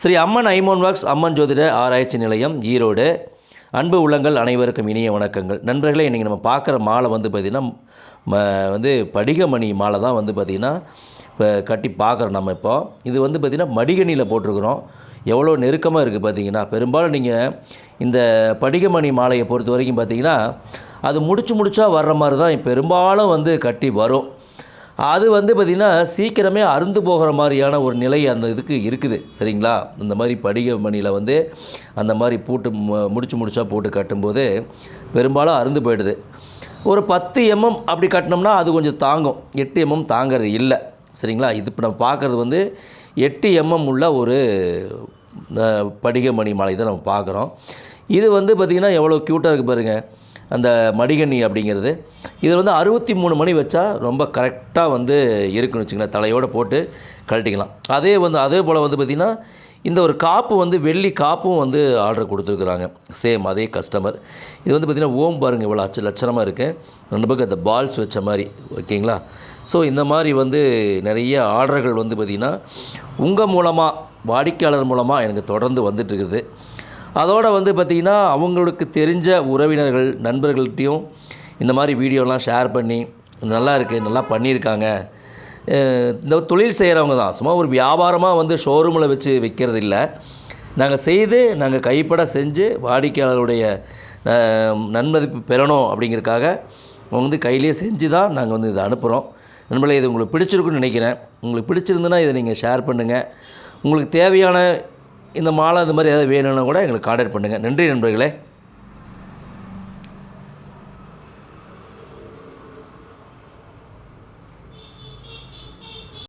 ஸ்ரீ அம்மன் ஐமோன் walks அம்மன் ஜோதிட ஆராய்ச்சி நிலையம் ஈரோடு. அன்பு உள்ளங்கள் அனைவருக்கும் இனிய வணக்கங்கள். நண்பர்களே இன்றைக்கி நம்ம பார்க்குற மாலை வந்து பார்த்திங்கன்னா ம வந்து படிகமணி மாலை தான் வந்து பார்த்திங்கன்னா இப்போ கட்டி பார்க்குறோம் நம்ம இப்போ. இது வந்து பார்த்திங்கன்னா மடிகணியில் போட்டிருக்கிறோம். எவ்வளோ நெருக்கமாக இருக்குது பார்த்தீங்கன்னா பெரும்பாலும் நீங்கள் இந்த படிகமணி மாலையை பொறுத்த வரைக்கும் பார்த்தீங்கன்னா அது முடிச்சு முடிச்சா வர்ற மாதிரி தான் பெரும்பாலும் வந்து கட்டி வரும். அது வந்து பார்த்திங்கன்னா சீக்கிரமே அருந்து போகிற மாதிரியான ஒரு நிலை அந்த இதுக்கு இருக்குது. சரிங்களா? இந்த மாதிரி படிக மணியில் வந்து அந்த மாதிரி பூட்டு மு- முடிச்சு முடிச்சா போட்டு கட்டும்போது பெரும்பாலும் அருந்து போயிடுது. ஒரு பத்து எம்எம் அப்படி கட்டினோம்னா அது கொஞ்சம் தாங்கும். எட்டு எம்எம் தாங்கிறது இல்லை. சரிங்களா? இது இப்போ நம்ம பார்க்குறது வந்து எட்டு எம்எம் உள்ள ஒரு அஹ், படிக மணி மாலை தான் நம்ம பார்க்குறோம் இது வந்து பார்த்திங்கன்னா எவ்வளோ க்யூட்டாக இருக்குது பாருங்கள் அந்த மடிகண்ணி அப்படிங்கிறது. இது வந்து அறுபத்தி மூணு மணி வச்சா ரொம்ப கரெக்டாக வந்து இருக்குன்னு வச்சுங்களேன் தலையோடு போட்டு கழட்டிக்கலாம். அதே வந்து அதே போல் வந்து பார்த்திங்கன்னா இந்த ஒரு காப்பு வந்து வெள்ளி காப்பும் வந்து ஆர்டர் கொடுத்துருக்குறாங்க. சேம் அதே கஸ்டமர். இது வந்து பார்த்திங்கன்னா ஓம் பாருங்கள் இவ்வளோ அச்சு லட்சணமாக இருக்குது ரெண்டு பக்கம் அந்த பால்ஸ் வச்ச மாதிரி ஓகேங்களா? ஸோ இந்த மாதிரி வந்து நிறைய ஆர்டர்கள் வந்து பார்த்திங்கன்னா உங்கள் மூலமாக வாடிக்கையாளர் மூலமாக எனக்கு தொடர்ந்து வந்துட்டுருக்குது அதோடு வந்து பார்த்திங்கன்னா அவங்களுக்கு தெரிஞ்ச உறவினர்கள் நண்பர்கள்ட்டையும் இந்த மாதிரி வீடியோலாம் ஷேர் பண்ணி நல்லா இருக்குது நல்லா பண்ணியிருக்காங்க. இந்த தொழில் செய்கிறவங்க தான். சும்மா ஒரு வியாபாரமாக வந்து ஷோரூமில் வச்சு விற்கிறது இல்லை நாங்கள் செய்து நாங்கள் கைப்பட செஞ்சு வாடிக்கையாளருடைய நன்மதிப்பு பெறணும் அப்படிங்கிறதுக்காக அவங்க வந்து கையிலேயே செஞ்சு தான் நாங்கள் வந்து இதை அனுப்புகிறோம் நண்பர்களே இது உங்களுக்கு பிடிச்சிருக்குன்னு நினைக்கிறேன். உங்களுக்கு பிடிச்சிருந்துன்னா இதை நீங்கள் ஷேர் பண்ணுங்கள் உங்களுக்கு தேவையான இந்த மாலை அது மாதிரி ஏதாவது வேணும்னா கூட எங்களுக்கு கான்டாக்ட் பண்ணுங்கள் நன்றி நண்பர்களே.